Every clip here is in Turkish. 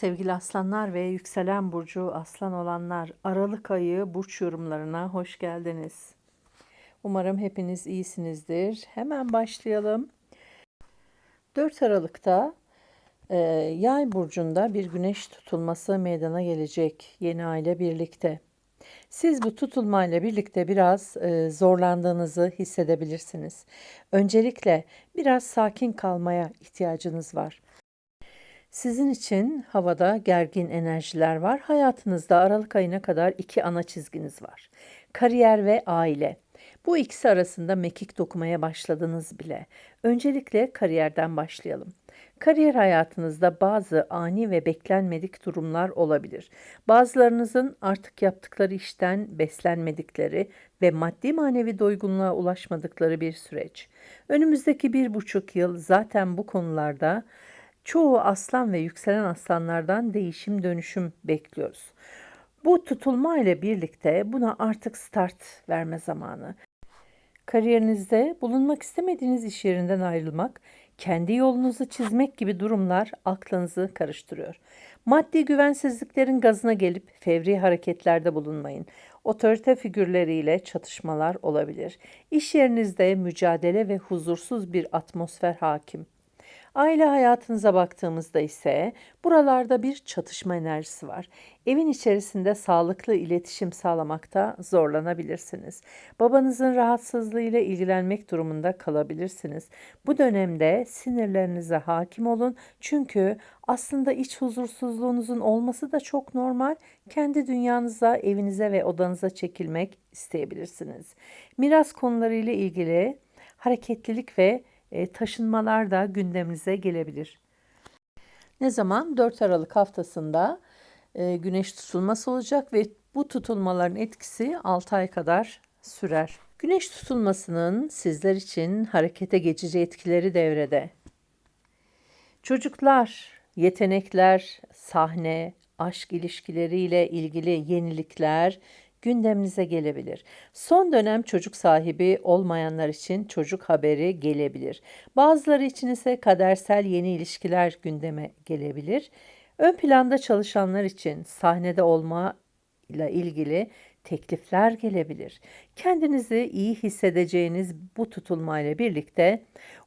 sevgili aslanlar ve yükselen burcu aslan olanlar. Aralık ayı burç yorumlarına hoş geldiniz. Umarım hepiniz iyisinizdir. Hemen başlayalım. 4 Aralık'ta e, Yay burcunda bir güneş tutulması meydana gelecek yeni ay ile birlikte. Siz bu tutulmayla birlikte biraz e, zorlandığınızı hissedebilirsiniz. Öncelikle biraz sakin kalmaya ihtiyacınız var. Sizin için havada gergin enerjiler var. Hayatınızda Aralık ayına kadar iki ana çizginiz var. Kariyer ve aile. Bu ikisi arasında mekik dokumaya başladınız bile. Öncelikle kariyerden başlayalım. Kariyer hayatınızda bazı ani ve beklenmedik durumlar olabilir. Bazılarınızın artık yaptıkları işten beslenmedikleri ve maddi manevi doygunluğa ulaşmadıkları bir süreç. Önümüzdeki bir buçuk yıl zaten bu konularda çoğu aslan ve yükselen aslanlardan değişim dönüşüm bekliyoruz. Bu tutulma ile birlikte buna artık start verme zamanı. Kariyerinizde bulunmak istemediğiniz iş yerinden ayrılmak, kendi yolunuzu çizmek gibi durumlar aklınızı karıştırıyor. Maddi güvensizliklerin gazına gelip fevri hareketlerde bulunmayın. Otorite figürleriyle çatışmalar olabilir. İş yerinizde mücadele ve huzursuz bir atmosfer hakim. Aile hayatınıza baktığımızda ise buralarda bir çatışma enerjisi var. Evin içerisinde sağlıklı iletişim sağlamakta zorlanabilirsiniz. Babanızın rahatsızlığıyla ilgilenmek durumunda kalabilirsiniz. Bu dönemde sinirlerinize hakim olun çünkü aslında iç huzursuzluğunuzun olması da çok normal. Kendi dünyanıza, evinize ve odanıza çekilmek isteyebilirsiniz. Miras konularıyla ilgili hareketlilik ve e, taşınmalar da gündeminize gelebilir. Ne zaman? 4 Aralık haftasında e, güneş tutulması olacak ve bu tutulmaların etkisi 6 ay kadar sürer. Güneş tutulmasının sizler için harekete geçici etkileri devrede. Çocuklar, yetenekler, sahne, aşk ilişkileriyle ilgili yenilikler, gündeminize gelebilir. Son dönem çocuk sahibi olmayanlar için çocuk haberi gelebilir. Bazıları için ise kadersel yeni ilişkiler gündeme gelebilir. Ön planda çalışanlar için sahnede olma ile ilgili teklifler gelebilir. Kendinizi iyi hissedeceğiniz bu tutulmayla birlikte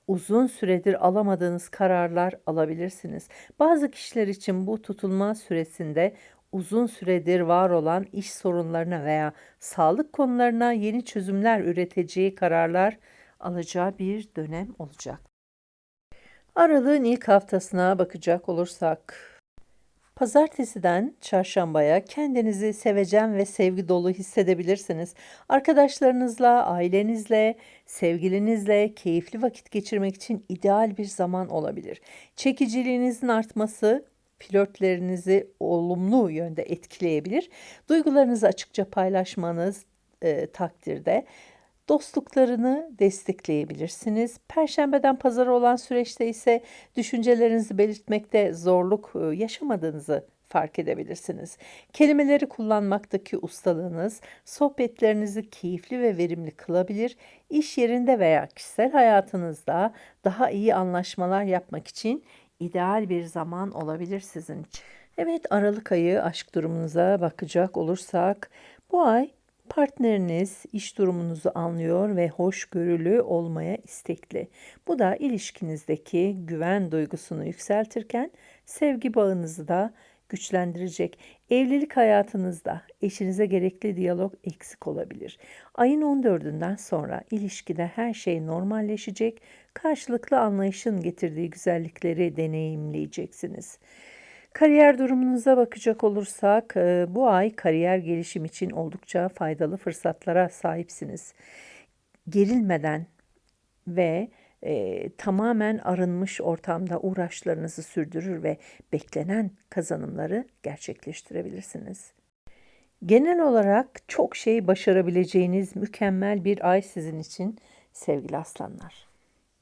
uzun süredir alamadığınız kararlar alabilirsiniz. Bazı kişiler için bu tutulma süresinde uzun süredir var olan iş sorunlarına veya sağlık konularına yeni çözümler üreteceği kararlar alacağı bir dönem olacak. Aralığın ilk haftasına bakacak olursak, Pazartesiden çarşambaya kendinizi sevecen ve sevgi dolu hissedebilirsiniz. Arkadaşlarınızla, ailenizle, sevgilinizle keyifli vakit geçirmek için ideal bir zaman olabilir. Çekiciliğinizin artması flörtlerinizi olumlu yönde etkileyebilir. Duygularınızı açıkça paylaşmanız e, takdirde dostluklarını destekleyebilirsiniz. Perşembeden pazara olan süreçte ise düşüncelerinizi belirtmekte zorluk e, yaşamadığınızı fark edebilirsiniz. Kelimeleri kullanmaktaki ustalığınız sohbetlerinizi keyifli ve verimli kılabilir. İş yerinde veya kişisel hayatınızda daha iyi anlaşmalar yapmak için ideal bir zaman olabilir sizin için. Evet Aralık ayı aşk durumunuza bakacak olursak bu ay partneriniz iş durumunuzu anlıyor ve hoşgörülü olmaya istekli. Bu da ilişkinizdeki güven duygusunu yükseltirken sevgi bağınızı da güçlendirecek. Evlilik hayatınızda eşinize gerekli diyalog eksik olabilir. Ayın 14'ünden sonra ilişkide her şey normalleşecek, karşılıklı anlayışın getirdiği güzellikleri deneyimleyeceksiniz. Kariyer durumunuza bakacak olursak e, bu ay kariyer gelişim için oldukça faydalı fırsatlara sahipsiniz. Gerilmeden ve e, tamamen arınmış ortamda uğraşlarınızı sürdürür ve beklenen kazanımları gerçekleştirebilirsiniz. Genel olarak çok şey başarabileceğiniz mükemmel bir ay sizin için sevgili aslanlar.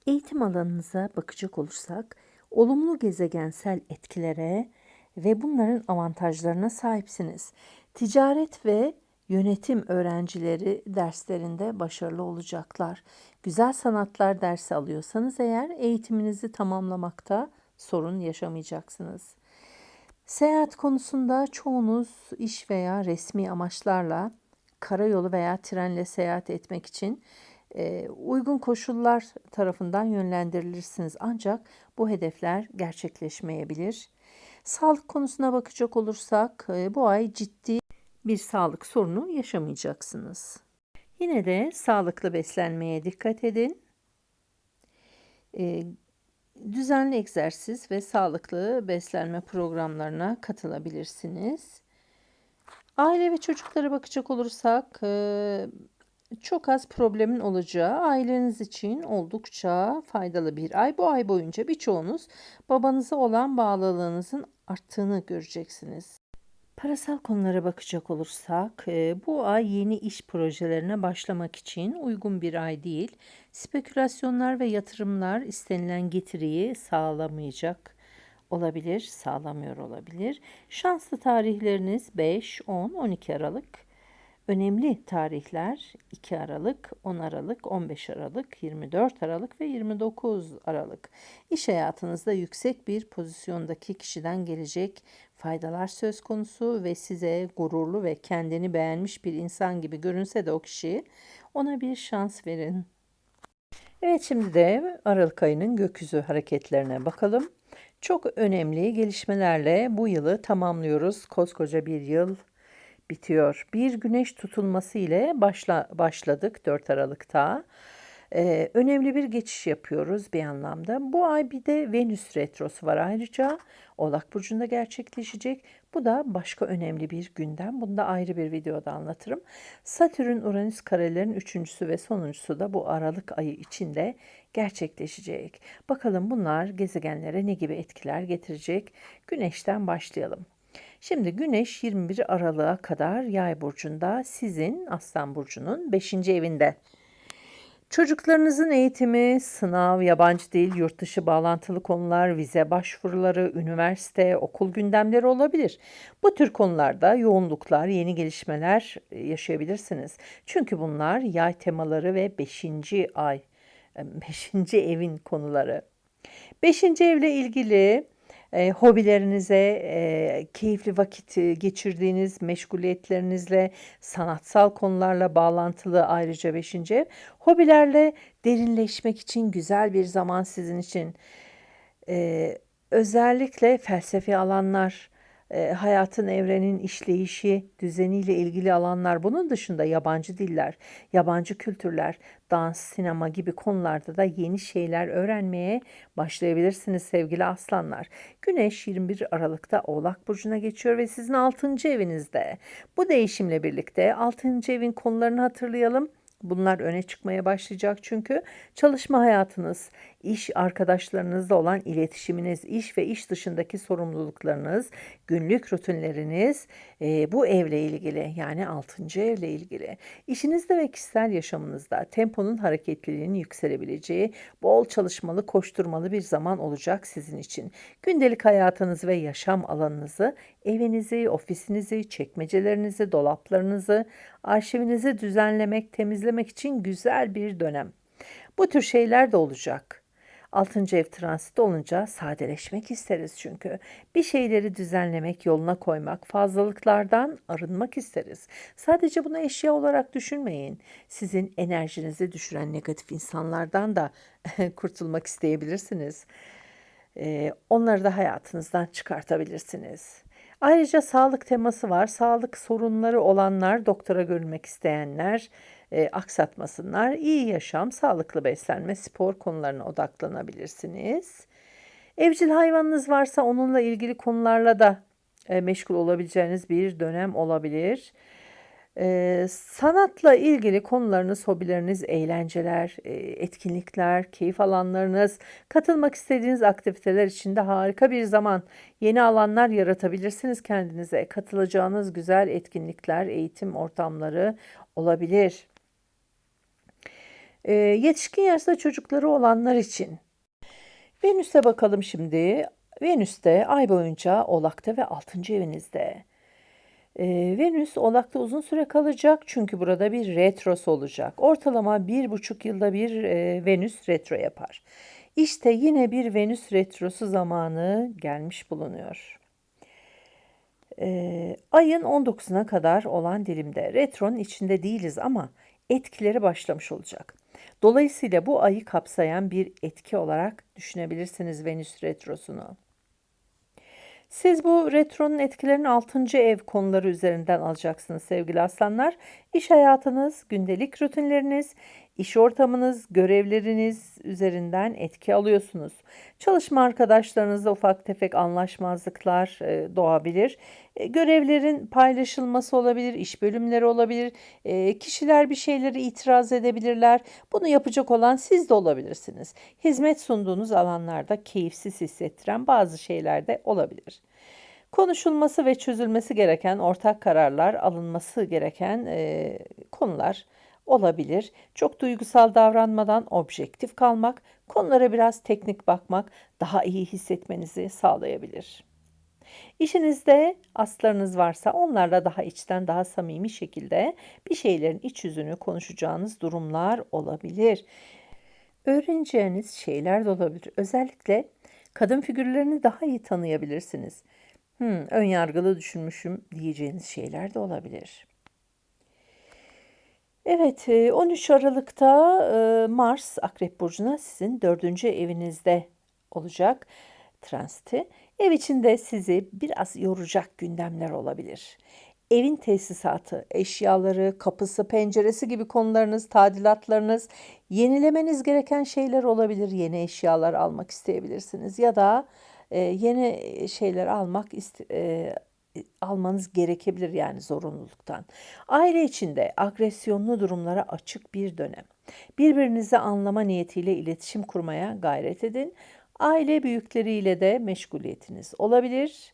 Eğitim alanınıza bakacak olursak olumlu gezegensel etkilere ve bunların avantajlarına sahipsiniz. Ticaret ve yönetim öğrencileri derslerinde başarılı olacaklar. Güzel sanatlar dersi alıyorsanız eğer eğitiminizi tamamlamakta sorun yaşamayacaksınız. Seyahat konusunda çoğunuz iş veya resmi amaçlarla karayolu veya trenle seyahat etmek için e, uygun koşullar tarafından yönlendirilirsiniz. Ancak bu hedefler gerçekleşmeyebilir. Sağlık konusuna bakacak olursak e, bu ay ciddi bir sağlık sorunu yaşamayacaksınız. Yine de sağlıklı beslenmeye dikkat edin. E, düzenli egzersiz ve sağlıklı beslenme programlarına katılabilirsiniz. Aile ve çocuklara bakacak olursak e, çok az problemin olacağı aileniz için oldukça faydalı bir ay. Bu ay boyunca birçoğunuz babanıza olan bağlılığınızın arttığını göreceksiniz. Parasal konulara bakacak olursak, e, bu ay yeni iş projelerine başlamak için uygun bir ay değil. Spekülasyonlar ve yatırımlar istenilen getiriyi sağlamayacak olabilir, sağlamıyor olabilir. Şanslı tarihleriniz 5, 10, 12 Aralık. Önemli tarihler 2 Aralık, 10 Aralık, 15 Aralık, 24 Aralık ve 29 Aralık. İş hayatınızda yüksek bir pozisyondaki kişiden gelecek faydalar söz konusu ve size gururlu ve kendini beğenmiş bir insan gibi görünse de o kişi ona bir şans verin. Evet şimdi de Aralık ayının gökyüzü hareketlerine bakalım. Çok önemli gelişmelerle bu yılı tamamlıyoruz. Koskoca bir yıl bitiyor. Bir güneş tutulması ile başla, başladık 4 Aralık'ta. Ee, önemli bir geçiş yapıyoruz bir anlamda. Bu ay bir de Venüs retrosu var ayrıca. Oğlak Burcu'nda gerçekleşecek. Bu da başka önemli bir gündem. Bunu da ayrı bir videoda anlatırım. Satürn Uranüs karelerin üçüncüsü ve sonuncusu da bu Aralık ayı içinde gerçekleşecek. Bakalım bunlar gezegenlere ne gibi etkiler getirecek? Güneşten başlayalım. Şimdi Güneş 21 Aralık'a kadar Yay burcunda, sizin Aslan burcunun 5. evinde. Çocuklarınızın eğitimi, sınav, yabancı dil, yurt dışı bağlantılı konular, vize başvuruları, üniversite, okul gündemleri olabilir. Bu tür konularda yoğunluklar, yeni gelişmeler e, yaşayabilirsiniz. Çünkü bunlar yay temaları ve 5. ay, 5. evin konuları. 5. evle ilgili e, hobilerinize, e, keyifli vakit e, geçirdiğiniz meşguliyetlerinizle, sanatsal konularla bağlantılı ayrıca beşinci ev. Hobilerle derinleşmek için güzel bir zaman sizin için. E, özellikle felsefi alanlar, e, hayatın, evrenin işleyişi, düzeniyle ilgili alanlar, bunun dışında yabancı diller, yabancı kültürler, dans, sinema gibi konularda da yeni şeyler öğrenmeye başlayabilirsiniz sevgili aslanlar. Güneş 21 Aralık'ta Oğlak Burcu'na geçiyor ve sizin 6. evinizde. Bu değişimle birlikte 6. evin konularını hatırlayalım. Bunlar öne çıkmaya başlayacak çünkü çalışma hayatınız, iş arkadaşlarınızla olan iletişiminiz, iş ve iş dışındaki sorumluluklarınız, günlük rutinleriniz e, bu evle ilgili yani 6. evle ilgili. İşinizde ve kişisel yaşamınızda temponun hareketliliğinin yükselebileceği, bol çalışmalı, koşturmalı bir zaman olacak sizin için. Gündelik hayatınız ve yaşam alanınızı, evinizi, ofisinizi, çekmecelerinizi, dolaplarınızı, arşivinizi düzenlemek, temizlemek için güzel bir dönem. Bu tür şeyler de olacak. Altıncı ev transiti olunca sadeleşmek isteriz çünkü. Bir şeyleri düzenlemek, yoluna koymak, fazlalıklardan arınmak isteriz. Sadece bunu eşya olarak düşünmeyin. Sizin enerjinizi düşüren negatif insanlardan da kurtulmak isteyebilirsiniz. Ee, onları da hayatınızdan çıkartabilirsiniz. Ayrıca sağlık teması var. Sağlık sorunları olanlar, doktora görülmek isteyenler, e, aksatmasınlar. İyi yaşam, sağlıklı beslenme, spor konularına odaklanabilirsiniz. Evcil hayvanınız varsa onunla ilgili konularla da e, meşgul olabileceğiniz bir dönem olabilir. Sanatla ilgili konularınız, hobileriniz, eğlenceler, etkinlikler, keyif alanlarınız, katılmak istediğiniz aktiviteler için de harika bir zaman. Yeni alanlar yaratabilirsiniz kendinize. Katılacağınız güzel etkinlikler, eğitim ortamları olabilir. Yetişkin yaşta çocukları olanlar için. Venüs'e bakalım şimdi. Venüs'te ay boyunca Oğlak'ta ve 6. evinizde. Ee, Venüs Oğlak'ta uzun süre kalacak çünkü burada bir retros olacak. Ortalama bir buçuk yılda bir e, Venüs retro yapar. İşte yine bir Venüs retrosu zamanı gelmiş bulunuyor. Ee, ayın 19'una kadar olan dilimde retronun içinde değiliz ama etkileri başlamış olacak. Dolayısıyla bu ayı kapsayan bir etki olarak düşünebilirsiniz Venüs retrosunu. Siz bu retronun etkilerini 6. ev konuları üzerinden alacaksınız sevgili aslanlar. İş hayatınız, gündelik rutinleriniz, iş ortamınız, görevleriniz üzerinden etki alıyorsunuz. Çalışma arkadaşlarınızla ufak tefek anlaşmazlıklar e, doğabilir. E, görevlerin paylaşılması olabilir, iş bölümleri olabilir. E, kişiler bir şeyleri itiraz edebilirler. Bunu yapacak olan siz de olabilirsiniz. Hizmet sunduğunuz alanlarda keyifsiz hissettiren bazı şeyler de olabilir. Konuşulması ve çözülmesi gereken ortak kararlar, alınması gereken e, konular olabilir. Çok duygusal davranmadan objektif kalmak, konulara biraz teknik bakmak daha iyi hissetmenizi sağlayabilir. İşinizde aslarınız varsa onlarla daha içten, daha samimi şekilde bir şeylerin iç yüzünü konuşacağınız durumlar olabilir. Öğreneceğiniz şeyler de olabilir. Özellikle kadın figürlerini daha iyi tanıyabilirsiniz. Hmm, ön yargılı düşünmüşüm diyeceğiniz şeyler de olabilir. Evet, 13 e, Aralık'ta e, Mars Akrep Burcu'na sizin dördüncü evinizde olacak transiti. Ev içinde sizi biraz yoracak gündemler olabilir. Evin tesisatı, eşyaları, kapısı, penceresi gibi konularınız, tadilatlarınız, yenilemeniz gereken şeyler olabilir. Yeni eşyalar almak isteyebilirsiniz ya da e, yeni şeyler almak iste, e, almanız gerekebilir yani zorunluluktan. Aile içinde agresyonlu durumlara açık bir dönem. Birbirinizi anlama niyetiyle iletişim kurmaya gayret edin. Aile büyükleriyle de meşguliyetiniz olabilir.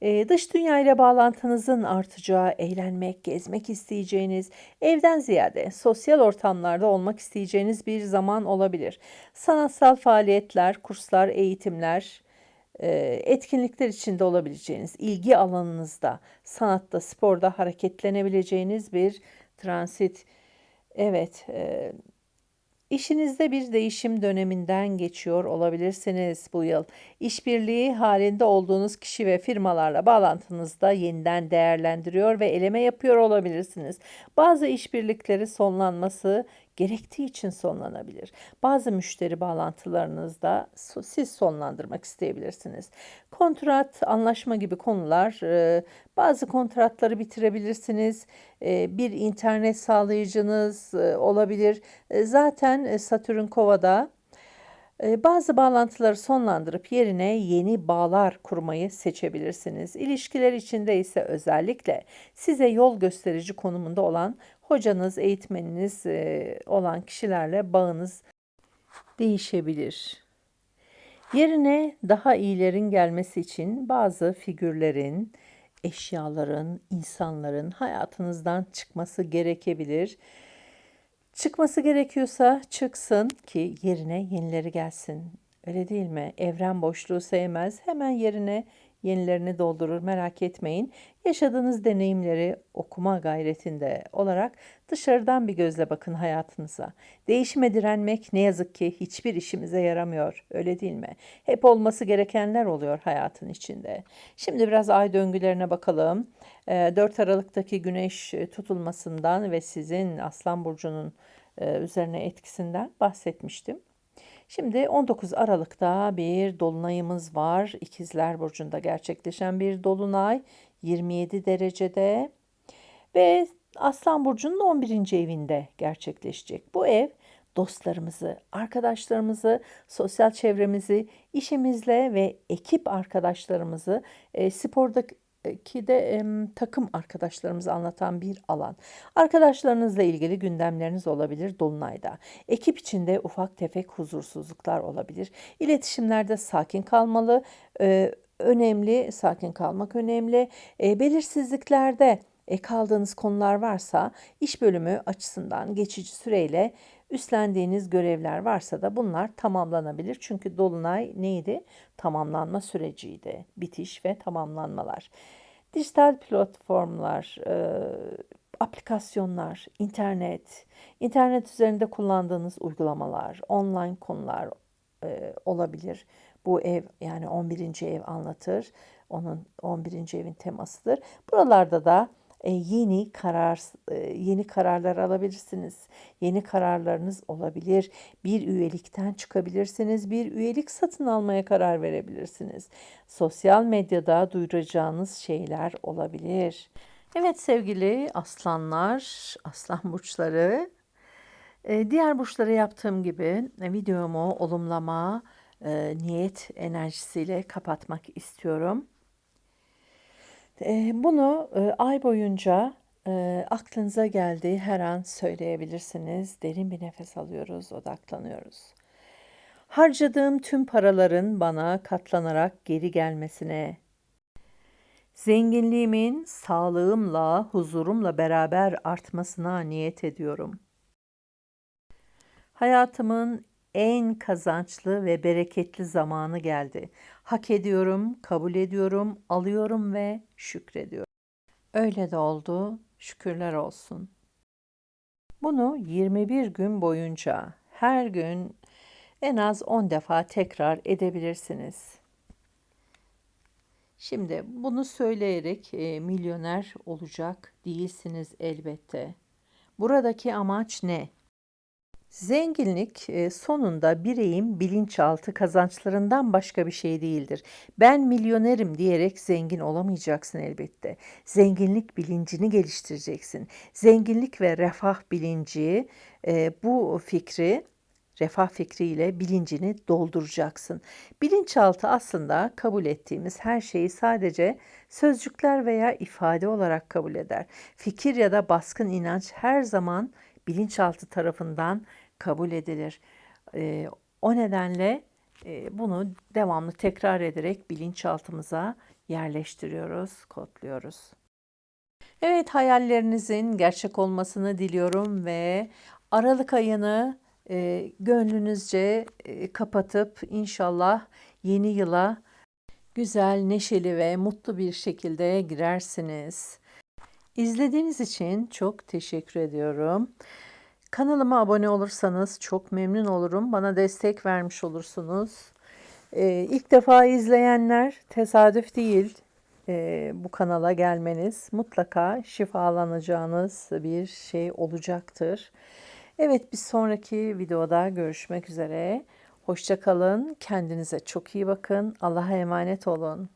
Ee, dış dünya ile bağlantınızın artacağı, eğlenmek, gezmek isteyeceğiniz, evden ziyade sosyal ortamlarda olmak isteyeceğiniz bir zaman olabilir. Sanatsal faaliyetler, kurslar, eğitimler, etkinlikler içinde olabileceğiniz, ilgi alanınızda, sanatta, sporda hareketlenebileceğiniz bir transit. Evet, e, İşinizde bir değişim döneminden geçiyor olabilirsiniz bu yıl. İşbirliği halinde olduğunuz kişi ve firmalarla bağlantınızda yeniden değerlendiriyor ve eleme yapıyor olabilirsiniz. Bazı işbirlikleri sonlanması gerektiği için sonlanabilir. Bazı müşteri bağlantılarınızda siz sonlandırmak isteyebilirsiniz. Kontrat, anlaşma gibi konular, e, bazı kontratları bitirebilirsiniz. E, bir internet sağlayıcınız e, olabilir. Zaten Satürn Kova'da bazı bağlantıları sonlandırıp yerine yeni bağlar kurmayı seçebilirsiniz. İlişkiler içinde ise özellikle size yol gösterici konumunda olan hocanız, eğitmeniniz olan kişilerle bağınız değişebilir. Yerine daha iyilerin gelmesi için bazı figürlerin, eşyaların, insanların hayatınızdan çıkması gerekebilir. Çıkması gerekiyorsa çıksın ki yerine yenileri gelsin. Öyle değil mi? Evren boşluğu sevmez. Hemen yerine yenilerini doldurur merak etmeyin. Yaşadığınız deneyimleri okuma gayretinde olarak dışarıdan bir gözle bakın hayatınıza. Değişime direnmek ne yazık ki hiçbir işimize yaramıyor. Öyle değil mi? Hep olması gerekenler oluyor hayatın içinde. Şimdi biraz ay döngülerine bakalım. 4 ee, Aralık'taki güneş tutulmasından ve sizin Aslan Burcu'nun e, üzerine etkisinden bahsetmiştim. Şimdi 19 Aralık'ta bir dolunayımız var. İkizler Burcu'nda gerçekleşen bir dolunay 27 derecede ve Aslan Burcu'nun 11. evinde gerçekleşecek. Bu ev dostlarımızı, arkadaşlarımızı, sosyal çevremizi, işimizle ve ekip arkadaşlarımızı, e, spordaki ki de e, takım arkadaşlarımızı anlatan bir alan. Arkadaşlarınızla ilgili gündemleriniz olabilir Dolunay'da. Ekip içinde ufak tefek huzursuzluklar olabilir. İletişimlerde sakin kalmalı, e, önemli, sakin kalmak önemli. E, belirsizliklerde e, kaldığınız konular varsa iş bölümü açısından geçici süreyle üstlendiğiniz görevler varsa da bunlar tamamlanabilir. Çünkü dolunay neydi? Tamamlanma süreciydi. Bitiş ve tamamlanmalar. Dijital platformlar, e, aplikasyonlar, internet, internet üzerinde kullandığınız uygulamalar, online konular e, olabilir. Bu ev yani 11. ev anlatır. Onun 11. evin temasıdır. Buralarda da yeni karar e, yeni kararlar alabilirsiniz. Yeni kararlarınız olabilir. Bir üyelikten çıkabilirsiniz. Bir üyelik satın almaya karar verebilirsiniz. Sosyal medyada duyuracağınız şeyler olabilir. Evet sevgili aslanlar, aslan burçları. e, Diğer burçlara yaptığım gibi e, videomu olumlama, e, niyet enerjisiyle kapatmak istiyorum. E, Bunu e, ay boyunca e, aklınıza geldiği her an söyleyebilirsiniz. Derin bir nefes alıyoruz, odaklanıyoruz. Harcadığım tüm paraların bana katlanarak geri gelmesine, zenginliğimin sağlığımla, huzurumla beraber artmasına niyet ediyorum. Hayatımın en kazançlı ve bereketli zamanı geldi. Hak ediyorum, kabul ediyorum, alıyorum ve şükrediyorum. Öyle de oldu. Şükürler olsun. Bunu 21 gün boyunca her gün en az 10 defa tekrar edebilirsiniz. Şimdi bunu söyleyerek e, milyoner olacak değilsiniz elbette. Buradaki amaç ne? Zenginlik e, sonunda bireyin bilinçaltı kazançlarından başka bir şey değildir. Ben milyonerim diyerek zengin olamayacaksın elbette. Zenginlik bilincini geliştireceksin. Zenginlik ve refah bilinci e, bu fikri refah fikriyle bilincini dolduracaksın. Bilinçaltı aslında kabul ettiğimiz her şeyi sadece sözcükler veya ifade olarak kabul eder. Fikir ya da baskın inanç her zaman bilinçaltı tarafından kabul edilir. Ee, o nedenle e, bunu devamlı tekrar ederek bilinçaltımıza yerleştiriyoruz, kodluyoruz. Evet hayallerinizin gerçek olmasını diliyorum ve Aralık ayını e, gönlünüzce e, kapatıp inşallah yeni yıla güzel, neşeli ve mutlu bir şekilde girersiniz. İzlediğiniz için çok teşekkür ediyorum. Kanalıma abone olursanız çok memnun olurum. Bana destek vermiş olursunuz. Ee, ilk defa izleyenler tesadüf değil e, bu kanala gelmeniz. Mutlaka şifalanacağınız bir şey olacaktır. Evet bir sonraki videoda görüşmek üzere. Hoşça kalın. Kendinize çok iyi bakın. Allah'a emanet olun.